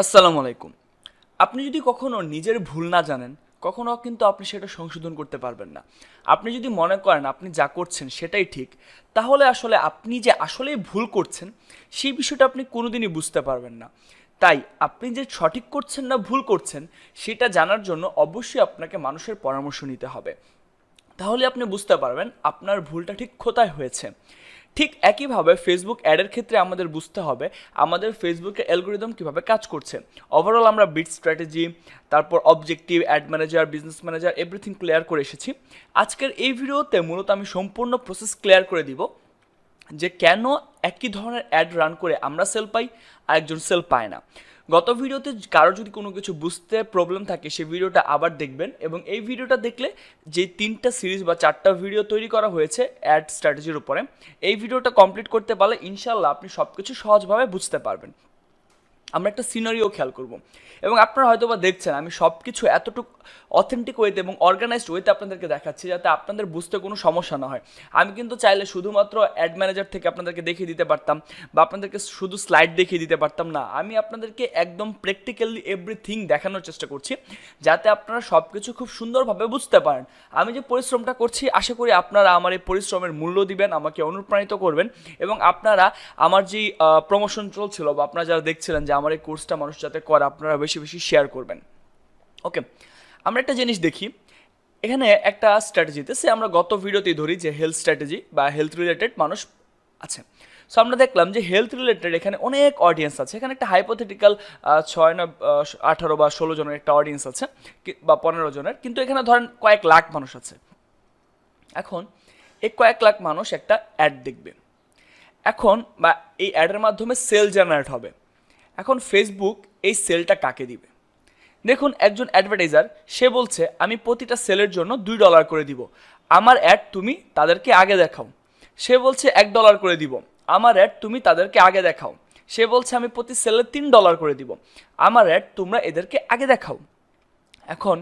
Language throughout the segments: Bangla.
আসসালামু আলাইকুম। আপনি যদি কখনো নিজের ভুল না জানেন, কখনো কিন্তু আপনি সেটা সংশোধন করতে পারবেন না। আপনি যদি মনে করেন আপনি যা করছেন সেটাই ঠিক, তাহলে আসলে আপনি যে আসলেই ভুল করছেন, সেই বিষয়টা আপনি কোনোদিনই বুঝতে পারবেন না। তাই আপনি যে সঠিক করছেন না ভুল করছেন, সেটা জানার জন্য অবশ্যই আপনাকে মানুষের পরামর্শ নিতে হবে। তাহলে আপনি বুঝতে পারবেন আপনার ভুলটা ঠিক কোথায় হয়েছে। ঠিক একইভাবে ফেসবুক অ্যাডের ক্ষেত্রে আমাদের বুঝতে হবে আমাদের ফেসবুকের অ্যালগোরিদম কীভাবে কাজ করছে। ওভারঅল আমরা বিট স্ট্র্যাটেজি তারপর objective ad manager business manager everything clear করে এসেছি। আজকের এই ভিডিওতে মূলত আমি সম্পূর্ণ প্রসেস ক্লিয়ার করে দিব যে কেন একই ধরনের অ্যাড রান করে আমরা সেল পাই আর একজন সেল পায় না। গত ভিডিওতে কারও যদি কোনো কিছু বুঝতে প্রবলেম থাকে সেই ভিডিওটা আবার দেখবেন এবং এই ভিডিওটা দেখলে যে তিনটা সিরিজ বা চারটা ভিডিও তৈরি করা হয়েছে অ্যাড স্ট্র্যাটেজির উপরে, এই ভিডিওটা কমপ্লিট করতে পারলে ইনশাল্লাহ আপনি সব কিছু সহজভাবে বুঝতে পারবেন। আমরা একটা সিনারিও খেয়াল করব। এবং আপনারা হয়তো বা দেখছেন, আমি সব কিছু এতটুকু অথেন্টিক ওয়েতে এবং অর্গানাইজড ওয়েতে আপনাদেরকে দেখাচ্ছি যাতে আপনাদের বুঝতে কোনো সমস্যা না হয়। আমি কিন্তু চাইলে শুধুমাত্র অ্যাড ম্যানেজার থেকে আপনাদেরকে দেখিয়ে দিতে পারতাম বা আপনাদেরকে শুধু স্লাইড দেখিয়ে দিতে পারতাম না। আমি আপনাদেরকে একদম প্র্যাকটিক্যালি এভরিথিং দেখানোর চেষ্টা করছি যাতে আপনারা সব কিছু খুব সুন্দরভাবে বুঝতে পারেন। আমি যে পরিশ্রমটা করছি, আশা করি আপনারা আমার এই পরিশ্রমের মূল্য দিবেন, আমাকে অনুপ্রাণিত করবেন এবং আপনারা আমার যেই প্রমোশন চলছিল বা আপনারা যারা দেখছিলেন যে আমার এই কোর্সটা মানুষ যাতে করে, আপনারা বেশি বেশি শেয়ার করবেন। ওকে আমরা একটা জিনিস দেখি। এখানে একটা স্ট্র্যাটেজিতে সে আমরা গত ভিডিওতেই ধরি যে হেলথ স্ট্র্যাটেজি বা হেলথ রিলেটেড মানুষ আছে। সো আমরা দেখলাম যে হেলথ রিলেটেড এখানে অনেক অডিয়েন্স আছে। এখানে একটা হাইপোথেটিক্যাল ছয় না আঠারো বা ষোলো জনের একটা অডিয়েন্স আছে বা পনেরো জনের। কিন্তু এখানে ধরেন কয়েক লাখ মানুষ আছে। এখন এই কয়েক লাখ মানুষ একটা অ্যাড দেখবে। এখন বা এই অ্যাডের মাধ্যমে সেল জেনারেট হবে। এখন ফেসবুক এই সেলটা কাকে দিবে? দেখুন, একজন অ্যাডভার্টাইজার সে বলছে, আমি প্রতিটা সেলের জন্য দুই ডলার করে দিব। আমার অ্যাড তুমি তাদেরকে আগে দেখাও। সে বলছে, এক ডলার করে দিব। আমার অ্যাড তুমি তাদেরকে আগে দেখাও। সে বলছে, আমি প্রতি সেলে তিন ডলার করে দিব। আমার অ্যাড তোমরা এদেরকে আগে দেখাও। এখন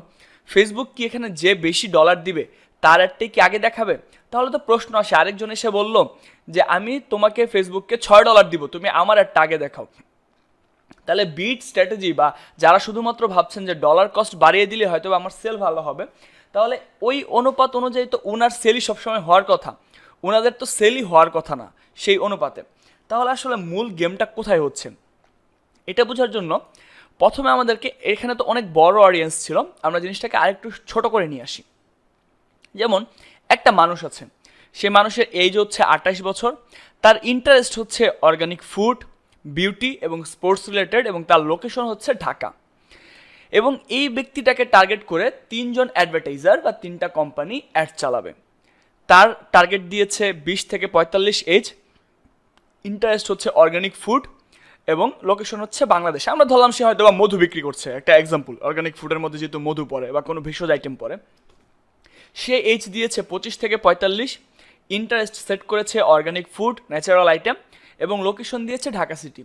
ফেসবুক কি এখানে যে বেশি ডলার দিবে, তার অ্যাডটাই কি আগে দেখাবে? তাহলে তো প্রশ্ন আসে। আরেকজন এসে বলল যে, আমি তোমাকে ফেসবুককে ছয় ডলার দিব। তুমি আমার অ্যাডটা আগে দেখাও। তাহলে বিট স্ট্র্যাটেজি বা যারা শুধুমাত্র ভাবছেন যে ডলার কস্ট বাড়িয়ে দিলে হয়তো আমার সেল ভালো হবে, তাহলে ওই অনুপাত অনুযায়ী তো ওনার সেলই সবসময় হওয়ার কথা। ওনাদের তো সেলই হওয়ার কথা না, সেই অনুপাতে। তাহলে আসলে মূল গেমটা কোথায় হচ্ছে? এটা বোঝার জন্য প্রথমে আমাদেরকে এখানে তো অনেক বড় অডিয়েন্স ছিল, আমরা জিনিসটাকে আরেকটু ছোট করে নিয়ে আসি। যেমন, একটা মানুষ আছে। সে মানুষের এজ হচ্ছে আঠাশ বছর, তার ইন্টারেস্ট হচ্ছে অর্গানিক ফুড বিউটি এবং স্পোর্টস রিলেটেড এবং তার লোকেশন হচ্ছে ঢাকা। এবং এই ব্যক্তিটাকে টার্গেট করে তিনজন অ্যাডভার্টাইজার বা তিনটা কোম্পানি অ্যাড চালাবে। তার টার্গেট দিয়েছে বিশ থেকে পঁয়তাল্লিশ এজ ইন্টারেস্ট হচ্ছে অর্গানিক ফুড এবং লোকেশন হচ্ছে বাংলাদেশে। আমরা ধরলাম সে হয়তো বা মধু বিক্রি করছে। একটা এক্সাম্পল অর্গানিক ফুডের মধ্যে যেহেতু মধু পড়ে বা কোনো ভেষজ আইটেম পড়ে। সে এইচ দিয়েছে পঁচিশ থেকে পঁয়তাল্লিশ। ইন্টারেস্ট সেট করেছে অর্গানিক ফুড ন্যাচারাল আইটেম এবং লোকেশন দিয়েছে ঢাকা সিটি।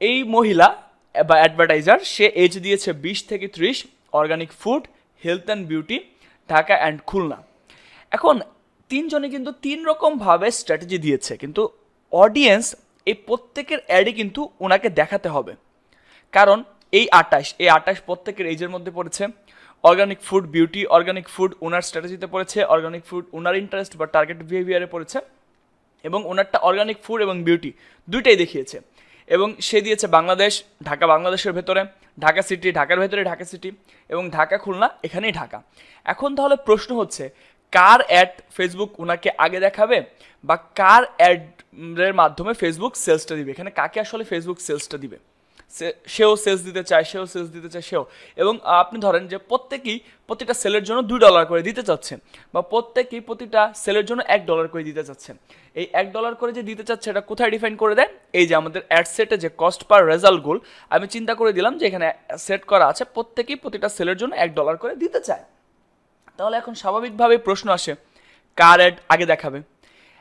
এই মহিলা বা অ্যাডভার্টাইজার সে এজ দিয়েছে বিশ থেকে ত্রিশ organic food health and beauty Dhaka and Khulna. এখন তিনজনে কিন্তু তিন রকমভাবে স্ট্র্যাটেজি দিয়েছে, কিন্তু অডিয়েন্স এই প্রত্যেকের অ্যাডে কিন্তু ওনাকে দেখাতে হবে। কারণ এই আটাশ এই আটাশ প্রত্যেকের এজের মধ্যে পড়েছে। Organic food beauty organic food ওনার স্ট্র্যাটেজিতে পড়েছে অর্গানিক ফুড ওনার ইন্টারেস্ট বা টার্গেট বিহেভিয়ারে পড়েছে। এবং ওনারটা অর্গানিক ফুড এবং বিউটি দুইটাই দেখিয়েছে। এবং সে দিয়েছে বাংলাদেশ, ঢাকা বাংলাদেশের ভেতরে, ঢাকা সিটি ঢাকার ভেতরে ঢাকা সিটি এবং ঢাকা খুলনা, এখানেই ঢাকা। এখন তাহলে প্রশ্ন হচ্ছে, কার অ্যাড ফেসবুক ওনাকে আগে দেখাবে বা কার অ্যাডের মাধ্যমে ফেসবুক সেলসটা দিবে? এখানে কাকে আসলে ফেসবুক সেলসটা দিবে? সেও সেলস দিতে চায়, সেও সেলস দিতে চায়, সেও। এবং আপনি ধরেন যে প্রত্যেকেই প্রতিটা সেলের জন্য দুই ডলার করে দিতে চাচ্ছেন বা প্রত্যেকেই প্রতিটা সেলের জন্য এক ডলার করে দিতে চাচ্ছেন। এই এক ডলার করে যে দিতে চাচ্ছে, এটা কোথায় ডিফাইন করে দেয় এই যে আমাদের অ্যাড সেটে যে কস্ট পার রেজাল্ট গোল আমি চিন্তা করে দিলাম যে এখানে সেট করা আছে, প্রত্যেকেই প্রতিটা সেলের জন্য এক ডলার করে দিতে চায়। তাহলে এখন স্বাভাবিকভাবে প্রশ্ন আসে, কার অ্যাড আগে দেখাবে?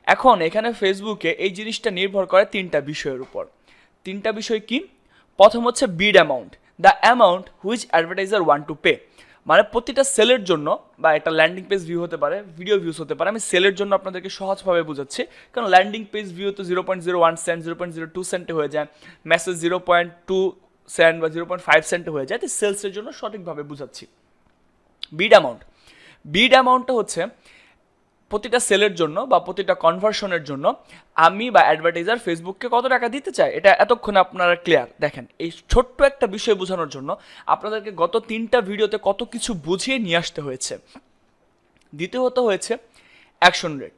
এখন এখানে ফেসবুকে এই জিনিসটা নির্ভর করে তিনটা বিষয়ের উপর। তিনটা বিষয় কি? প্রথম হচ্ছে bid amount the amount which advertiser want to pay মানে প্রতিটা সেলের জন্য বা একটা ল্যান্ডিং পেজ ভিউ হতে পারে ভিডিও ভিউস হতে পারে, আমি সেলের জন্য আপনাদেরকে সহজভাবে বোঝাচ্ছি। কারণ ল্যান্ডিং পেজ ভিউ তো zero point zero one cent zero point zero two সেন্টে হয়ে যায় message zero point two cent বা জিরো পয়েন্ট ফাইভ সেন্টে হয়ে যায়, তো সেলসের জন্য সঠিকভাবে বুঝাচ্ছি। বিড অ্যামাউন্ট বিড অ্যামাউন্টটা হচ্ছে প্রতিটা সেলের জন্য বা প্রতিটা কনভার্সনের জন্য আমি বা অ্যাডভার্টাইজার ফেসবুককে কত টাকা দিতে চাই এটা এতক্ষণে আপনারা ক্লিয়ার দেখেন, এই ছোট্ট একটা বিষয় বোঝানোর জন্য আপনাদেরকে গত তিনটা ভিডিওতে কত কিছু বুঝিয়ে নিয়ে আসতে হয়েছে। দ্বিতীয়ত হয়েছে অ্যাকশন রেট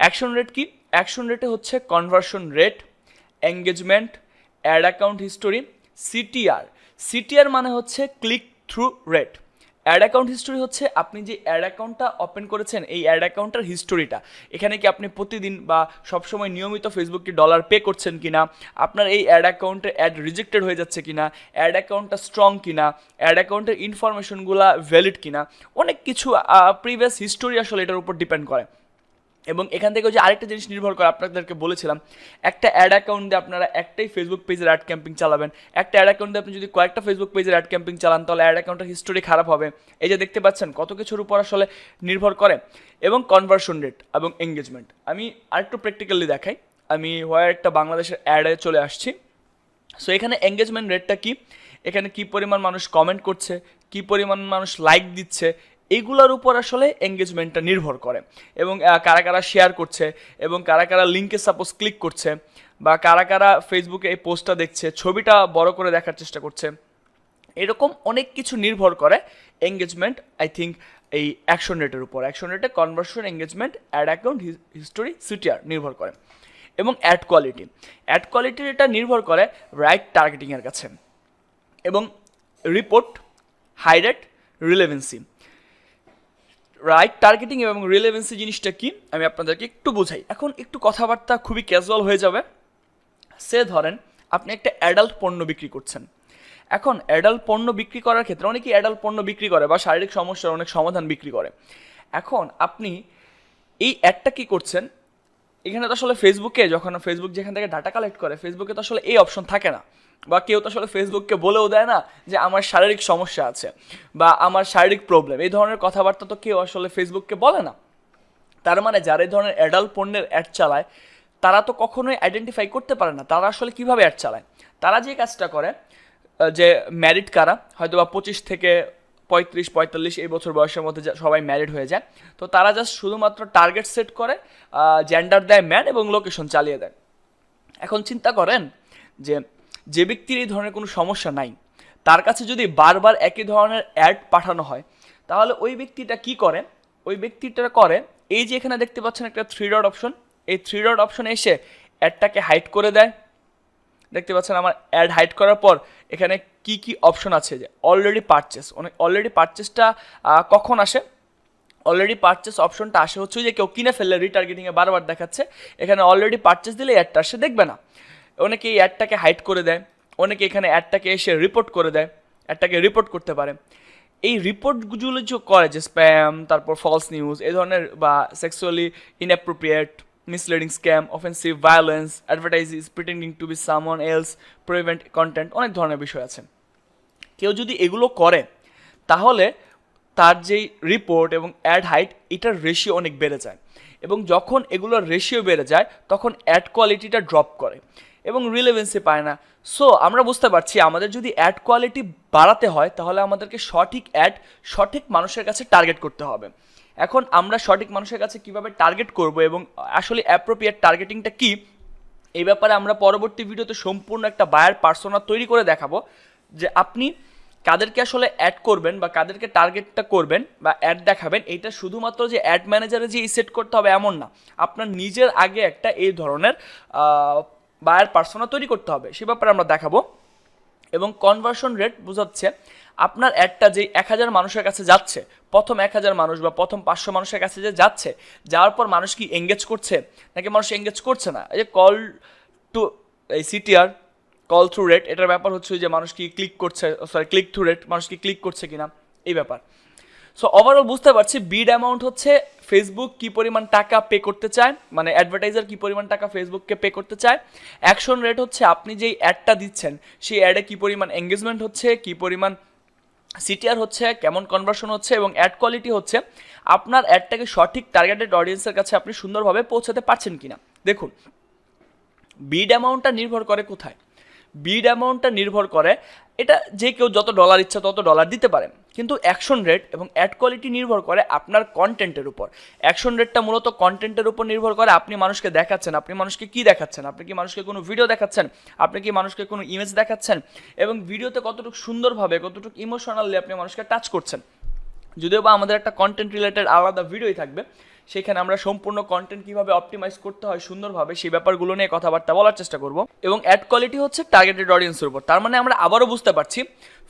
অ্যাকশন রেট কি? অ্যাকশন রেটে হচ্ছে conversion rate engagement ad account history CTR CTR মানে হচ্ছে click through rate ad account history হচ্ছে আপনি যে অ্যাড অ্যাকাউন্টটা ওপেন করেছেন, এই অ্যাড অ্যাকাউন্টটার হিস্টোরিটা, এখানে কি আপনি প্রতিদিন বা সবসময় নিয়মিত ফেসবুককে ডলার পে করছেন কি না আপনার এই অ্যাড অ্যাকাউন্টে অ্যাড রিজেক্টেড হয়ে যাচ্ছে কিনা, অ্যাড অ্যাকাউন্টটা স্ট্রং কিনা, অ্যাড অ্যাকাউন্টের ইনফরমেশনগুলো ভ্যালিড কিনা, অনেক কিছু প্রিভিয়াস হিস্টোরি আসলে এটার উপর ডিপেন্ড করে। এবং এখান থেকে যে আরেকটা জিনিস নির্ভর করে আপনাদেরকে বলেছিলাম, একটা অ্যাড অ্যাকাউন্ট আপনারা একটাই ফেসবুক পেজের অ্যাড ক্যাম্পিং চালাবেন। একটা অ্যাড অ্যাকাউন্ট আপনি যদি কয়েকটা ফেসবুক পেজের অ্যাড ক্যাম্পিং চালান, তাহলে অ্যাড অ্যাকাউন্টের হিস্টোরি খারাপ হবে। এই যে দেখতে পাচ্ছেন, কত কিছুর উপর আসলে নির্ভর করে। এবং কনভার্সন রেট এবং এঙ্গেজমেন্ট আমি আরেকটু প্র্যাকটিক্যালি দেখাই। আমি হোয়ার একটা বাংলাদেশের অ্যাডে চলে আসছি। সো এখানে এঙ্গেজমেন্ট রেটটা কি? এখানে কি পরিমাণ মানুষ কমেন্ট করছে? কি পরিমাণ মানুষ লাইক দিচ্ছে? এইগুলোর উপর আসলে এঙ্গেজমেন্টটা নির্ভর করে। এবং কারা কারা শেয়ার করছে এবং কারা কারা লিঙ্কে সাপোজ ক্লিক করছে বা কারা কারা ফেসবুকে এই পোস্টটা দেখছে, ছবিটা বড় করে দেখার চেষ্টা করছে, এরকম অনেক কিছু নির্ভর করে এঙ্গেজমেন্ট আই থিঙ্ক এই অ্যাকশন রেটের উপর। অ্যাকশন রেটে conversion engagement ad account history CTR নির্ভর করে। এবং অ্যাড কোয়ালিটি অ্যাড কোয়ালিটির এটা নির্ভর করে রাইট টার্গেটিংয়ের কাছে। এবং report high rate relevancy right targeting এবং রিলেভেন্সি জিনিসটা কি? আমি আপনাদেরকে একটু বোঝাই। এখন একটু কথাবার্তা খুবই ক্যাজুয়াল হয়ে যাবে। সে ধরেন, আপনি একটা অ্যাডাল্ট পণ্য বিক্রি করছেন। এখন অ্যাডাল্ট পণ্য বিক্রি করার ক্ষেত্রে অনেকেই অ্যাডাল্ট পণ্য বিক্রি করে বা শারীরিক সমস্যার অনেক সমাধান বিক্রি করে। এখন আপনি এই অ্যাডটা কি করছেন? এখানে তো আসলে ফেসবুকে যখন ফেসবুক যেখান থেকে ডাটা কালেক্ট করে ফেসবুকে তো আসলে এই অপশন থাকে না। বা কেউ তো আসলে ফেসবুককে বলেও দেয় না যে আমার শারীরিক সমস্যা আছে বা আমার শারীরিক প্রবলেম এই ধরনের কথাবার্তা তো কেউ আসলে ফেসবুককে বলে না। তার মানে যারা এই ধরনের অ্যাডাল্ট পণ্যের অ্যাড চালায়, তারা তো কখনোই আইডেন্টিফাই করতে পারে না। তারা আসলে কীভাবে অ্যাড চালায়? তারা যে কাজটা করে যে ম্যারিড কারা হয়তো বা পঁচিশ থেকে পঁয়ত্রিশ, পঁয়তাল্লিশ এই বছর বয়সের মধ্যে সবাই ম্যারিড হয়ে যায়, তো তারা জাস্ট শুধুমাত্র টার্গেট সেট করে জেন্ডার দেয় ম্যান এবং লোকেশন চালিয়ে দেয়। এখন চিন্তা করেন যে যে ব্যক্তির এই ধরনের কোনো সমস্যা নাই, তার কাছে যদি বারবার একই ধরনের অ্যাড পাঠানো হয়, তাহলে ওই ব্যক্তিটা কি করে? ওই ব্যক্তিটা করে, এই যে এখানে দেখতে পাচ্ছেন একটা থ্রি ডট অপশন এই থ্রি ডট অপশনে এসে অ্যাডটাকে হাইড করে দেয়। দেখতে পাচ্ছেন আমার অ্যাড হাইড করার পর এখানে কি কি অপশন আছে? যে অলরেডি পারচেস অনেক অলরেডি পারচেসটা কখন আসে? অলরেডি পারচেস অপশনটা আসে হচ্ছে যে কেউ কিনে ফেললে রিটার্গেটিংয়ে বারবার দেখাচ্ছে, এখানে অলরেডি পারচেস দিলে অ্যাডটা সে দেখবে না। অনেকে এই অ্যাডটাকে হাইড করে দেয়, অনেকে এখানে অ্যাডটাকে এসে রিপোর্ট করে দেয় অ্যাডটাকে রিপোর্ট করতে পারে। এই রিপোর্টগুলো যে করে যে স্প্যাম তারপর ফলস নিউজ এই ধরনের বা sexually inappropriate misleading scam offensive violence advertises pretending to be someone else prevent content অনেক ধরনের বিষয় আছে। কেউ যদি এগুলো করে, তাহলে তার যেই রিপোর্ট এবং অ্যাড হাইট এটার রেশিও অনেক বেড়ে যায়। এবং যখন এগুলোর রেশিও বেড়ে যায়, তখন অ্যাড কোয়ালিটিটা ড্রপ করে। এবং রিলেভেন্সি পায় না। সো আমরা বুঝতে পারছি আমাদের যদি অ্যাড কোয়ালিটি বাড়াতে হয়, তাহলে আমাদেরকে সঠিক অ্যাড সঠিক মানুষের কাছে টার্গেট করতে হবে। এখন আমরা সঠিক মানুষের কাছে কীভাবে টার্গেট করব এবং আসলে অ্যাপ্রোপ্রিয়েট টার্গেটিংটা কী, এই ব্যাপারে আমরা পরবর্তী ভিডিওতে সম্পূর্ণ একটা বায়ার পার্সোনা তৈরি করে দেখাবো যে আপনি কাদেরকে আসলে অ্যাড করবেন বা কাদেরকে টার্গেটটা করবেন বা অ্যাড দেখাবেন এটা শুধুমাত্র যে অ্যাড ম্যানেজারে যে সেট করতে হবে এমন না। আপনার নিজের আগে একটা এই ধরনের বায়ার পার্সোনা তৈরি করতে হবে, সে ব্যাপারে আমরা দেখাবো। এবং কনভার্সন রেট বোঝাচ্ছে আপনার অ্যাডটা যে এক হাজার মানুষের কাছে যাচ্ছে, প্রথম এক হাজার মানুষ বা প্রথম পাঁচশো মানুষের কাছে যে যাচ্ছে, যাওয়ার পর মানুষ কি এঙ্গেজ করছে, নাকি মানুষ এঙ্গেজ করছে না? এই যে কল টু এই C T R call through rate এটার ব্যাপার হচ্ছে যে মানুষ কি ক্লিক করছে সরি ক্লিক থ্রু রেট মানুষ কি ক্লিক করছে কিনা, এই ব্যাপার। সো ওভারঅল বুঝতে পারছি বিড অ্যামাউন্ট হচ্ছে ফেসবুক কি পরিমাণ টাকা পে করতে চায় মানে অ্যাডভার্টাইজার কি পরিমাণ টাকা ফেসবুককে পে করতে চায়। অ্যাকশন রেট হচ্ছে, আপনি যেই অ্যাডটা দিচ্ছেন, সেই অ্যাডে কি পরিমাণ এঙ্গেজমেন্ট হচ্ছে, কি পরিমাণ সিটিআর হচ্ছে, কেমন কনভার্সন হচ্ছে এবং অ্যাড কোয়ালিটি হচ্ছে, আপনার অ্যাডটাকে সঠিক টার্গেটেড অডিয়েন্সের কাছে আপনি সুন্দরভাবে পৌঁছাতে পারছেন কিনা। দেখুন বিড অ্যামাউন্টটা নির্ভর করে কোথায়? বিড অ্যামাউন্টটা নির্ভর করে, এটা যে কেউ যত ডলার ইচ্ছা তত ডলার দিতে পারে। কিন্তু অ্যাকশন রেট এবং অ্যাড কোয়ালিটি নির্ভর করে আপনার কন্টেন্টের উপর। অ্যাকশন রেটটা মূলত কন্টেন্টের উপর নির্ভর করে আপনি মানুষকে দেখাচ্ছেন, আপনি মানুষকে কি দেখাচ্ছেন, আপনি কি মানুষকে কোনো ভিডিও দেখাচ্ছেন, আপনি কি মানুষকে কোনো ইমেজ দেখাচ্ছেন এবং ভিডিওতে কতটুকু সুন্দরভাবে, কতটুকু ইমোশনালি আপনি মানুষকে টাচ করছেন। যদিও বা আমাদের একটা কন্টেন্ট রিলেটেড আলাদা ভিডিওই থাকবে সেখানে আমরা সম্পূর্ণ কন্টেন্ট কীভাবে অপটিমাইজ করতে হয় সুন্দরভাবে সেই ব্যাপারগুলো নিয়ে কথাবার্তা বলার চেষ্টা করব। এবং অ্যাড কোয়ালিটি হচ্ছে টার্গেটেড অডিয়েন্সের উপর। তার মানে আমরা আবারও বুঝতে পারছি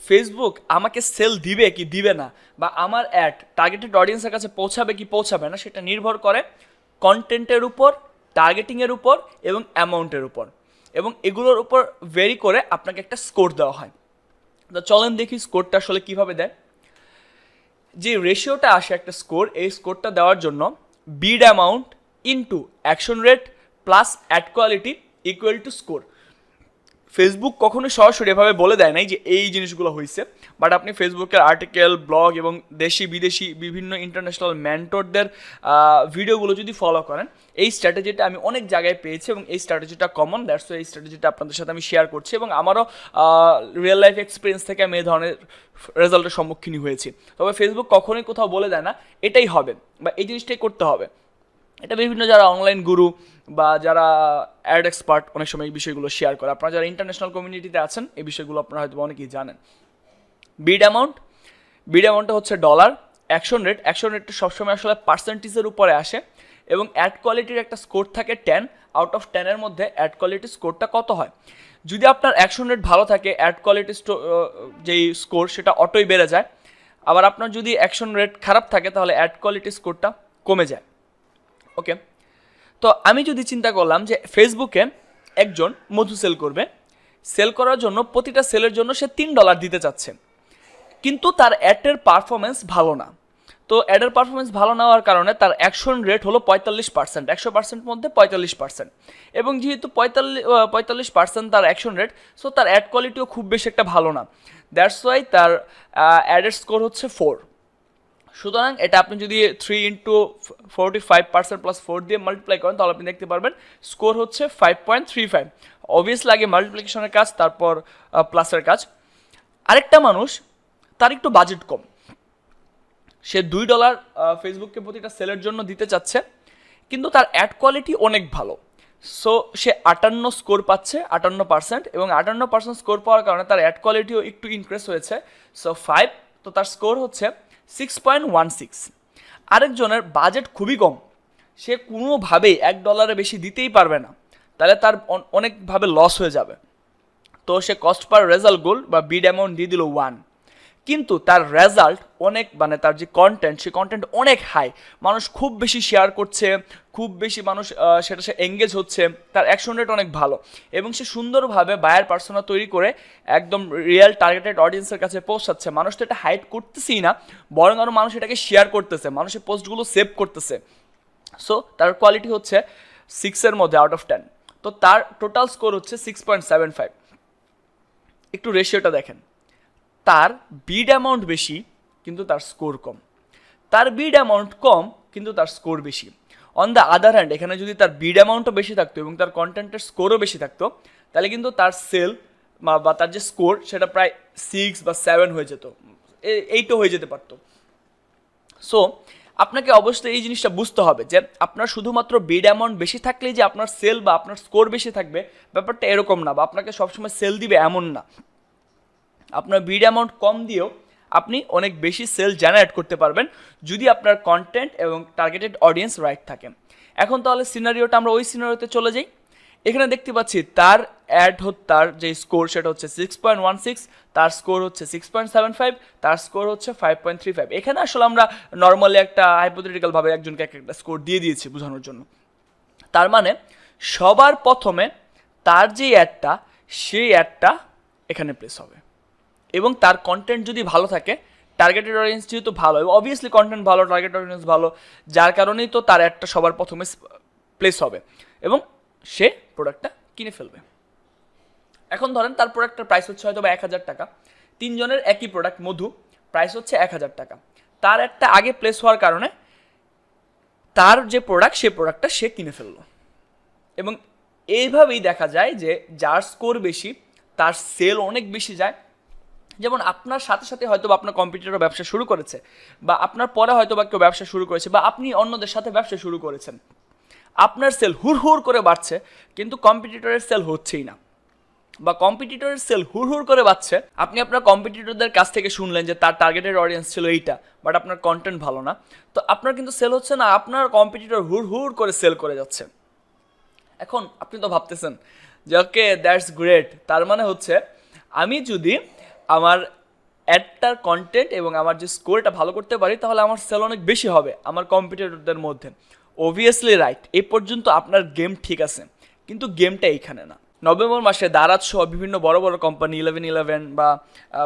ফেসবুক আমাকে সেল দিবে কি দিবে না, বা আমার অ্যাড টার্গেটেড অডিয়েন্সের কাছে পৌঁছাবে কি পৌঁছাবে না, সেটা নির্ভর করে কন্টেন্টের উপর টার্গেটিংয়ের উপর এবং অ্যামাউন্টের উপর। এবং এগুলোর উপর ভেরি করে আপনাকে একটা স্কোর দেওয়া হয়। তো চলেন দেখি স্কোরটা আসলে কীভাবে দেয়। যে রেশিওটা আসে একটা স্কোর এই স্কোরটা দেওয়ার জন্য bid amount into action rate plus ad quality equal to score. Facebook কখনো সরাসরি এভাবে বলে দেয় নাই যে এই জিনিসগুলো হয়েছে বাট আপনি ফেসবুকের আর্টিকেল ব্লগ এবং দেশি বিদেশি বিভিন্ন ইন্টারন্যাশনাল ম্যান্টরদের ভিডিওগুলো যদি ফলো করেন, এই স্ট্র্যাটেজিটা আমি অনেক জায়গায় পেয়েছি এবং এই স্ট্র্যাটেজিটা কমন দ্যাটস এই স্ট্র্যাটেজিটা আপনাদের সাথে আমি শেয়ার করছি এবং আমারও রিয়েল লাইফ এক্সপিরিয়েন্স থেকে আমি এই ধরনের রেজাল্টের সম্মুখীন হয়েছি। তবে ফেসবুক কখনোই কোথাও বলে দেয় না, এটাই হবে বা এই জিনিসটাই করতে হবে। এটা বিভিন্ন যারা অনলাইন গুরু বা যারা অ্যাড এক্সপার্ট অনেক সময় এই বিষয়গুলো শেয়ার করে। আপনারা যারা ইন্টারন্যাশনাল কমিউনিটিতে আছেন, এই বিষয়গুলো আপনারা হয়তো অনেকেই জানেন। বিড অ্যামাউন্ট বিড অ্যামাউন্টটা হচ্ছে ডলার অ্যাকশন রেট অ্যাকশন রেটটা সবসময় আসলে পার্সেন্টেজের উপরে আসে এবং অ্যাড কোয়ালিটির একটা স্কোর থাকে টেন আউট অফ টেনের মধ্যে অ্যাড কোয়ালিটির স্কোরটা কত হয়? যদি আপনার অ্যাকশন রেট ভালো থাকে অ্যাড কোয়ালিটি যেই স্কোর সেটা অটোই বেড়ে যায়। আবার আপনার যদি অ্যাকশন রেট খারাপ থাকে, তাহলে অ্যাড কোয়ালিটি স্কোরটা কমে যায়। ওকে তো আমি যদি চিন্তা করলাম যে ফেসবুকে একজন মধু সেল করবে সেল করার জন্য প্রতিটা সেলের জন্য সে তিন ডলার দিতে চাচ্ছে। কিন্তু তার অ্যাডের পারফরমেন্স ভালো না। তো অ্যাডের পারফরমেন্স ভালো না হওয়ার কারণে তার অ্যাকশন রেট হলো পঁয়তাল্লিশ পার্সেন্ট একশো পার্সেন্ট মধ্যে পঁয়তাল্লিশ পার্সেন্ট এবং যেহেতু পঁয়তাল্লিশ পঁয়তাল্লিশ পার্সেন্ট তার অ্যাকশন রেট সো তার অ্যাড কোয়ালিটিও খুব বেশি একটা ভালো না। দ্যাটস ওয়াই তার অ্যাডের স্কোর হচ্ছে ফোর সুতরাং এটা আপনি যদি three into forty five percent plus four দিয়ে মাল্টিপ্লাই করেন, তাহলে আপনি দেখতে পারবেন স্কোর হচ্ছে five point three five obviously আগে মাল্টিপ্লিকেশনের কাজ, তারপর প্লাসের কাজ। আরেকটা মানুষ, তার একটু বাজেট কম। সে দুই ডলার ফেসবুককে প্রতিটা সেলের জন্য দিতে চাচ্ছে, কিন্তু তার অ্যাড কোয়ালিটি অনেক ভালো। সো সে আটান্ন স্কোর পাচ্ছে, আটান্ন পার্সেন্ট এবং আটান্ন পার্সেন্ট স্কোর পাওয়ার কারণে তার অ্যাড কোয়ালিটিও একটু ইনক্রিজ হয়েছে। সো ফাইভ তো তার স্কোর হচ্ছে সিক্স পয়েন্ট ওয়ান সিক্স আরেকজনের বাজেট খুবই কম। সে কোনোভাবেই এক ডলারে বেশি দিতেই পারবে না। তাহলে তার অনেকভাবে লস হয়ে যাবে। তো সে কস্ট পার রেজাল্ট গোল বা বিড অ্যামাউন্ট দিয়ে দিল ওয়ান কিন্তু তার রেজাল্ট অনেক মানে তার যে কন্টেন্ট সেই কন্টেন্ট অনেক হাই মানুষ খুব বেশি শেয়ার করছে, খুব বেশি মানুষ সেটা সে এঙ্গেজ হচ্ছে, তার অ্যাকশন রেট অনেক ভালো। এবং সে সুন্দরভাবে বায়ার পার্সোনা তৈরি করে একদম রিয়েল টার্গেটেড অডিয়েন্সের কাছে পৌঁছাচ্ছে। মানুষ তো এটা হাইট করতেছেই না, বরং আরও মানুষ এটাকে শেয়ার করতেছে, মানুষের পোস্টগুলো সেভ করতেছে। সো তার কোয়ালিটি হচ্ছে সিক্সের মধ্যে আউট অফ টেন তো তার টোটাল স্কোর হচ্ছে সিক্স পয়েন্ট সেভেন ফাইভ একটু রেশিওটা দেখেন। তার বিড অ্যামাউন্ট বেশি, কিন্তু তার স্কোর কম। তার বিড অ্যামাউন্ট কম, কিন্তু তার স্কোর বেশি। অন দ্য আদার হ্যান্ড এখানে যদি তার বিড অ্যামাউন্টও বেশি থাকতো এবং তার কন্টেন্টের স্কোরও বেশি থাকতো, তাহলে কিন্তু তার সেল বা তার যে স্কোর সেটা প্রায় সিক্স বা সেভেন হয়ে যেত। এইটও হয়ে যেতে পারতো। সো আপনাকে অবশ্যই এই জিনিসটা বুঝতে হবে যে, আপনার শুধুমাত্র বিড অ্যামাউন্ট বেশি থাকলেই যে আপনার সেল বা আপনার স্কোর বেশি থাকবে, ব্যাপারটা এরকম না বা আপনাকে সবসময় সেল দিবে এমন না। আপনার বিড অ্যামাউন্ট কম দিয়েও আপনি অনেক বেশি সেল জেনারেট করতে পারবেন যদি আপনার কন্টেন্ট এবং টার্গেটেড অডিয়েন্স রাইট থাকে। এখন তাহলে সিনারিওটা আমরা ওই সিনারিওতে চলে যাই। এখানে দেখতে পাচ্ছি তার অ্যাড তার যে স্কোর সেটা হচ্ছে সিক্স পয়েন্ট ওয়ান সিক্স তার স্কোর হচ্ছে সিক্স পয়েন্ট সেভেন ফাইভ তার স্কোর হচ্ছে ফাইভ পয়েন্ট থ্রি ফাইভ এখানে আসলে আমরা নর্মালি একটা হাইপোথেটিক্যালভাবে একজনকে এক একটা স্কোর দিয়ে দিয়েছি বোঝানোর জন্য। তার মানে সবার প্রথমে তার যে অ্যাডটা সেই অ্যাডটা এখানে প্লেস হবে। এবং তার কন্টেন্ট যদি ভালো থাকে টার্গেটেড অডিয়েন্স যেহেতু ভালো অবভিয়াসলি কন্টেন্ট ভালো টার্গেট অডিয়েন্স ভালো, যার কারণেই তো তার একটা সবার প্রথমে প্লেস হবে এবং সে প্রোডাক্টটা কিনে ফেলবে। এখন ধরেন তার প্রোডাক্টের প্রাইস হচ্ছে হয়তো বা এক হাজার টাকা। তিনজনের একই প্রোডাক্ট মধু প্রাইস হচ্ছে এক হাজার টাকা। তার একটা আগে প্লেস হওয়ার কারণে তার যে প্রোডাক্ট সে প্রোডাক্টটা সে কিনে ফেলল। এবং এইভাবেই দেখা যায় যে, যার স্কোর বেশি, তার সেল অনেক বেশি যায় যেমন আপনার সাথে সাথে হয়তো বা আপনার কম্পিউটার ব্যবসা শুরু করেছে, বা আপনার পরে হয়তো বা কেউ ব্যবসা শুরু করেছে, বা আপনি অন্যদের সাথে ব্যবসা শুরু করেছেন। আপনার সেল হুর হুর করে বাড়ছে, কিন্তু কম্পিটিটরের সেল হচ্ছেই না। বা কম্পিটিটরের সেল হুর হুর করে বাড়ছে, আপনি আপনার কম্পিটিটরদের কাছ থেকে শুনলেন যে তার টার্গেটেড অডিয়েন্স ছিল এইটা বাট আপনার কন্টেন্ট ভালো না। তো আপনার কিন্তু সেল হচ্ছে না, আপনার কম্পিটিটর হুর হুর করে সেল করে যাচ্ছে। এখন আপনি তো ভাবতেছেন যে ওকে দ্যাটস গ্রেট তার মানে হচ্ছে, আমি যদি আমার অ্যাডটার কন্টেন্ট এবং আমার যে স্কোরটা ভালো করতে পারি, তাহলে আমার সেল অনেক বেশি হবে আমার কম্পিটিটরদের মধ্যে। অবভিয়াসলি রাইট এই পর্যন্ত আপনার গেম ঠিক আছে, কিন্তু গেমটা এইখানে না। নভেম্বর মাসে দারাজ সহ বিভিন্ন বড় বড় কোম্পানি ইলেভেন ইলেভেন বা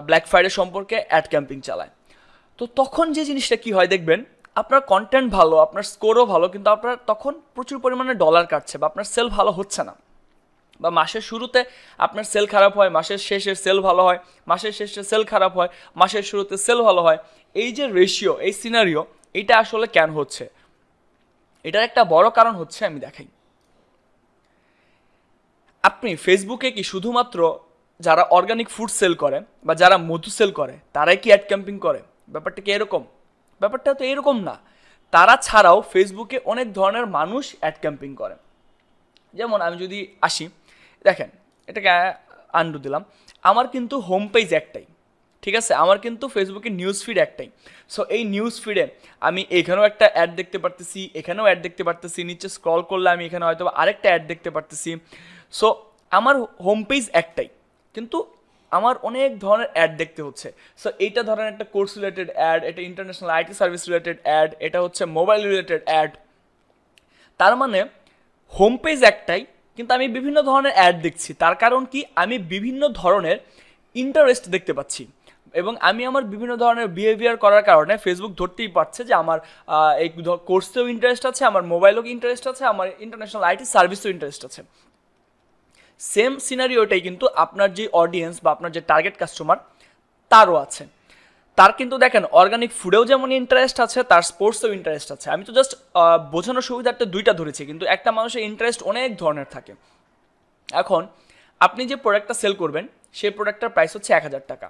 ব্ল্যাক ফ্রাইডে সম্পর্কে অ্যাড ক্যাম্পিং চালায়। তো তখন যে জিনিসটা কি হয় দেখবেন, আপনার কন্টেন্ট ভালো, আপনার স্কোরও ভালো, কিন্তু আপনার তখন প্রচুর পরিমাণে ডলার কাটছে বা আপনার সেল ভালো হচ্ছে না। বা মাসের শুরুতে আপনার সেল খারাপ হয়, মাসের শেষে সেল ভালো হয়, মাসের শেষে সেল খারাপ হয়, মাসের শুরুতে সেল ভালো হয়, এই যে রেশিও এই সিনারিও এটা আসলে কেন হচ্ছে? এটার একটা বড় কারণ হচ্ছে আমি দেখাই। আপনি ফেসবুকে কি শুধুমাত্র যারা অর্গানিক ফুড সেল করে বা যারা মধু সেল করে, তারাই কি অ্যাড ক্যাম্পিং করে? ব্যাপারটা কি এরকম? ব্যাপারটা তো এরকম না। তারা ছাড়াও ফেসবুকে অনেক ধরনের মানুষ অ্যাড ক্যাম্পিং করে। যেমন আমি যদি আসি দেখেন, এটাকে আন্ডু দিলাম। আমার কিন্তু হোম পেজ একটাই, ঠিক আছে? আমার কিন্তু ফেসবুকে নিউজ ফিড একটাই। সো এই নিউজ ফিডে আমি এখানেও একটা অ্যাড দেখতে পারতেছি, এখানেও অ্যাড দেখতে পারতেছি, নিচে স্ক্রল করলে আমি এখানে হয়তো আরেকটা অ্যাড দেখতে পারতেছি। সো আমার হোম পেজ একটাই, কিন্তু আমার অনেক ধরনের অ্যাড দেখতে হচ্ছে। সো এইটা ধরেন একটা কোর্স রিলেটেড অ্যাড এটা international IT service related ad এটা হচ্ছে মোবাইল রিলেটেড অ্যাড তার মানে হোম পেজ একটাই কিন্তু আমি বিভিন্ন ধরনের অ্যাড দেখছি। তার কারণ কি? আমি বিভিন্ন ধরনের ইন্টারেস্ট দেখতে পাচ্ছি। এবং আমি আমার বিভিন্ন ধরনের বিহেভিয়ার করার কারণে ফেসবুক ধরতেই পারছে যে আমার এই কোর্সেও ইন্টারেস্ট আছে, আমার মোবাইলেও ইন্টারেস্ট আছে, আমার ইন্টারন্যাশনাল আইটি সার্ভিসেও ইন্টারেস্ট আছে। সেম সিনারিওটাই কিন্তু আপনার যে অডিয়েন্স বা আপনার যে টার্গেট কাস্টমার তারও আছে। তার কিন্তু দেখেন অর্গানিক ফুডেও যেমন ইন্টারেস্ট আছে, তার স্পোর্টসেও ইন্টারেস্ট আছে। আমি তো জাস্ট বোঝানোর সুবিধার্থে দুইটা ধরেছি, কিন্তু একটা মানুষের ইন্টারেস্ট অনেক ধরনের থাকে। এখন, আপনি যে প্রোডাক্টটা সেল করবেন, সেই প্রোডাক্টটার প্রাইস হচ্ছে এক হাজার টাকা।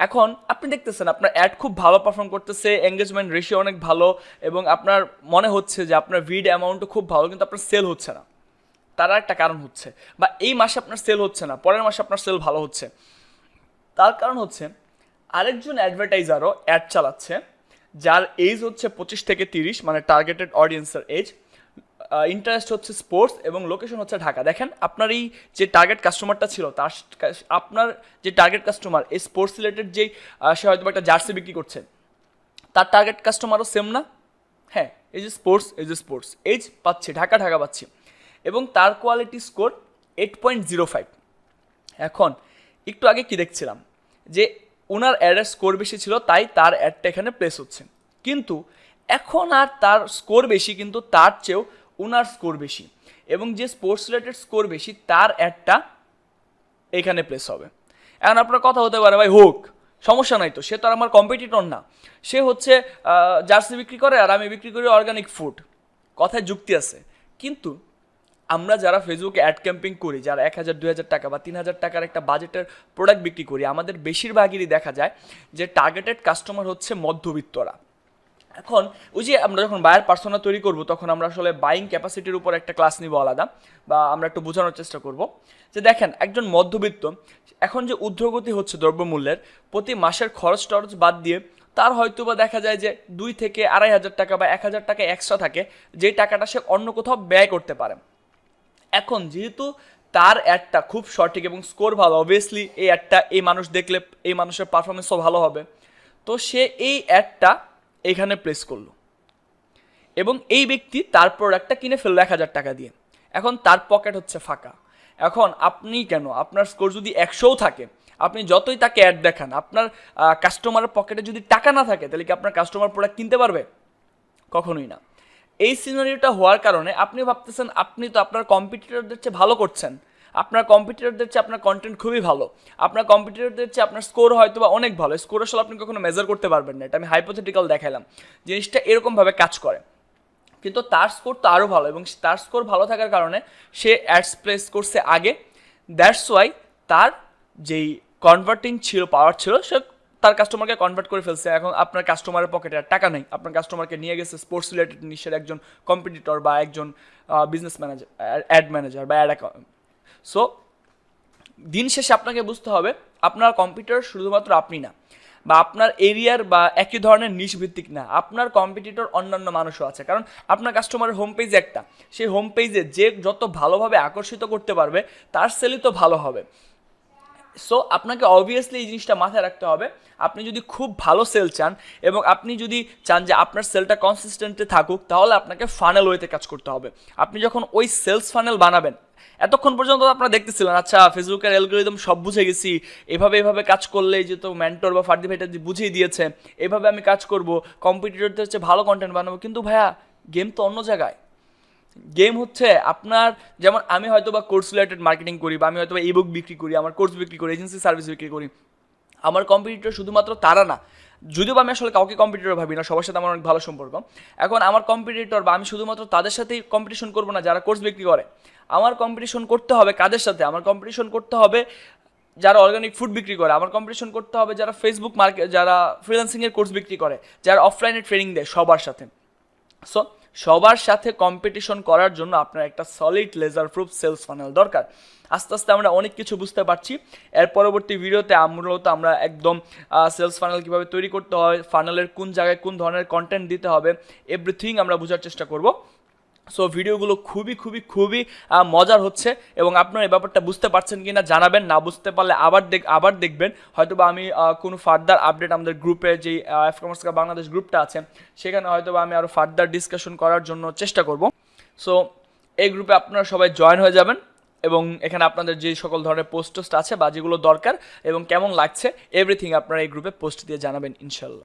এখন, আপনি দেখতেছেন, আপনার অ্যাড খুব ভালো পারফর্ম করতেছে এঙ্গেজমেন্ট রেশিও অনেক ভালো, এবং আপনার মনে হচ্ছে যে আপনার ভিড অ্যামাউন্টও খুব ভালো, কিন্তু আপনার সেল হচ্ছে না। তার একটা কারণ হচ্ছে, বা এই মাসে আপনার সেল হচ্ছে না, পরের মাসে আপনার সেল ভালো হচ্ছে। তার কারণ হচ্ছে আরেকজন অ্যাডভার্টাইজারও অ্যাড চালাচ্ছে, যার এজ হচ্ছে পঁচিশ থেকে তিরিশ মানে টার্গেটেড অডিয়েন্সের এজ ইন্টারেস্ট হচ্ছে স্পোর্টস এবং লোকেশন হচ্ছে ঢাকা। দেখেন, আপনার এই যে টার্গেট কাস্টমারটা ছিল, তার আপনার যে টার্গেট কাস্টমার এই স্পোর্টস রিলেটেড যেই সে হয়তো একটা জার্সি বিক্রি করছে, তার টার্গেট কাস্টমারও সেম না? হ্যাঁ এই যে স্পোর্টস এই যে স্পোর্টস এজ পাচ্ছে, ঢাকা ঢাকা পাচ্ছি। এবং তার quality score eight point zero five এখন, একটু আগে কি দেখছিলাম? যে ওনার অ্যাডের স্কোর বেশি ছিল, তাই তার অ্যাডটা এখানে প্লেস হচ্ছে। কিন্তু এখন আর তার স্কোর বেশি, কিন্তু তার চেয়েও ওনার স্কোর বেশি। এবং যে স্পোর্টস রিলেটেড স্কোর বেশি, তার অ্যাডটা এখানে প্লেস হবে। এখন আপনার কথা হতে পারে, ভাই, হোক, সমস্যা নাই তো, সে তো আর আমার কম্পিটিটর না। সে হচ্ছে জার্সি বিক্রি করে আর আমি বিক্রি করি অর্গানিক ফুড কথায় যুক্তি আছে। কিন্তু আমরা যারা ফেসবুকে অ্যাড ক্যাম্পিং করি, যারা এক হাজার, দুই হাজার টাকা বা তিন হাজার টাকার একটা বাজেটের প্রোডাক্ট বিক্রি করি, আমাদের বেশিরভাগেরই দেখা যায় যে টার্গেটেড কাস্টমার হচ্ছে মধ্যবিত্তরা। এখন ওই যে আমরা যখন বায়ার পার্সোনা তৈরি করব, তখন আমরা আসলে বাইং ক্যাপাসিটির উপর একটা ক্লাস নিব আলাদা বা আমরা একটু বোঝানোর চেষ্টা করব। যে দেখেন, একজন মধ্যবিত্ত, এখন যে ঊর্ধ্বগতি হচ্ছে দ্রব্যমূল্যের, প্রতি মাসের খরচ টরচ বাদ দিয়ে তার হয়তো বা দেখা যায় যে দুই থেকে আড়াই হাজার টাকা বা এক হাজার টাকা এক্সট্রা থাকে, যে টাকাটা সে অন্য কোথাও ব্যয় করতে পারে। এখন যেহেতু তার অ্যাডটা খুব সঠিক এবং স্কোর ভালো অবভিয়াসলি এই অ্যাডটা এই মানুষ দেখলে এই মানুষের পারফরমেন্সও ভালো হবে। তো সে এই অ্যাডটা এখানে প্লেস করল। এবং এই ব্যক্তি তার প্রোডাক্টটা কিনে ফেলল এক হাজার টাকা দিয়ে। এখন তার পকেট হচ্ছে ফাঁকা। এখন আপনি কেন? আপনার স্কোর যদি একশোও থাকে, আপনি যতই তাকে অ্যাড দেখান, আপনার কাস্টমারের পকেটে যদি টাকা না থাকে, তাহলে কি আপনার কাস্টমার প্রোডাক্ট কিনতে পারবে? কখনোই না। এই সিনারিওটা হওয়ার কারণে আপনি ভাবতেছেন, আপনি তো আপনার কম্পিটিটরদের চেয়ে ভালো করছেন। আপনার কম্পিটিটরদের চেয়ে আপনার কন্টেন্ট খুবই ভালো। আপনার কম্পিটিটরদের চেয়ে আপনার স্কোর হয়তো বা অনেক ভালো। স্কোর আসলে আপনি কখনো মেজার করতে পারবেন না। এটা আমি হাইপোথেটিক্যাল দেখালাম জিনিসটা এরকমভাবে কাজ করে। কিন্তু তার স্কোর তো আরও ভালো এবং তার স্কোর ভালো থাকার কারণে সে অ্যাডস প্লেস করছে আগে। দ্যাটস ওয়াই তার যেই কনভার্টিং ছিল পাওয়ার ছিল, সে তার কাস্টমারকে কনভার্ট করে ফেলছে। এখন আপনার কাস্টমারের পকেটে আর টাকা নেই। আপনার কাস্টমারকে নিয়ে গেছে স্পোর্টস রিলেটেড নিশের একজন কম্পিটিটর বা একজন বিজনেস ম্যানেজার অ্যাড ম্যানেজার বা অ্যাড অ্যাকাউন্ট সো দিন শেষে আপনাকে বুঝতে হবে, আপনার কম্পিউটার শুধুমাত্র আপনি না, বা আপনার এরিয়ার বা একই ধরনের নিশ ভিত্তিক না, আপনার কম্পিটিটর অন্যান্য মানুষও আছে। কারণ আপনার কাস্টমারের হোম পেজ একটা। সেই হোম পেজে যে যত ভালোভাবে আকর্ষিত করতে পারবে, তার সেলই তো ভালো হবে। সো আপনাকে অবভিয়াসলি এই জিনিসটা মাথায় রাখতে হবে। আপনি যদি খুব ভালো সেল চান এবং আপনি যদি চান যে আপনার সেলটা কনসিস্টেন্টলি থাকুক, তাহলে আপনাকে ফানেল ওয়েতে কাজ করতে হবে। আপনি যখন ওই সেলস ফানেল বানাবেন, এতক্ষণ পর্যন্ত আপনারা দেখতেছিলেন আচ্ছা ফেসবুকের অ্যালগোরিদম সব বুঝে গেছি, এভাবে এভাবে কাজ করলে যে তো মেন্টর বা ফার্দি ভাইটা বুঝিয়ে দিয়েছে, এভাবে আমি কাজ করব কম্পিটিটরদের হচ্ছে ভালো কন্টেন্ট বানাবো। কিন্তু ভাইয়া গেম তো অন্য জায়গায়। গেম হচ্ছে আপনার, যেমন আমি হয়তো বা কোর্স রিলেটেড মার্কেটিং করি বা আমি হয়তো বা ইবুক বিক্রি করি, আমার কোর্স বিক্রি করি এজেন্সি সার্ভিস বিক্রি করি। আমার কম্পিটিটর শুধুমাত্র তারা না, যদিও আমি আসলে কাউকে কম্পিটিটর ভাবি না, সবার সাথে আমার অনেক ভালো সম্পর্ক। এখন আমার কম্পিটিটর বা আমি শুধুমাত্র তাদের সাথেই কম্পিটিশন করব না, যারা কোর্স বিক্রি করে। আমার কম্পিটিশন করতে হবে কাদের সাথে? আমার কম্পিটিশন করতে হবে যারা অর্গানিক ফুড বিক্রি করে। আমার কম্পিটিশন করতে হবে যারা ফেসবুক মার্কেট যারা ফ্রিল্যান্সিংয়ের কোর্স বিক্রি করে, যারা অফলাইনে ট্রেনিং দেয় সবার সাথে। সো সবার সাথে কম্পিটিশন করার জন্য আপনার একটা solid laser proof sales funnel দরকার। আস্তে আস্তে আমরা অনেক কিছু বুঝতে পারছি। এর পরবর্তী ভিডিওতে মূলত আমরা একদম সেলস ফানেল কীভাবে তৈরি করতে হয় ফানেলের কোন জায়গায় কোন ধরনের কন্টেন্ট দিতে হবে এভরিথিং আমরা বোঝার চেষ্টা করব। সো ভিডিওগুলো খুবই খুবই খুবই মজার হচ্ছে এবং আপনারা এই ব্যাপারটা বুঝতে পারছেন কি না জানাবেন, না বুঝতে পারলে আবার দেখ, আবার দেখবেন। হয়তো বা আমি কোনো ফার্দার আপডেট আমাদের গ্রুপে যেই এফ কমার্স বাংলাদেশ গ্রুপটা আছে, সেখানে হয়তো বা আমি আরও ফার্দার ডিসকাশন করার জন্য চেষ্টা করব। সো এই গ্রুপে আপনারা সবাই জয়েন হয়ে যাবেন এবং এখানে আপনাদের যে সকল ধরনের পোস্ট টোস্ট আছে বা যেগুলো দরকার এবং কেমন লাগছে এভরিথিং আপনারা এই গ্রুপে পোস্ট দিয়ে জানাবেন, ইনশাল্লাহ।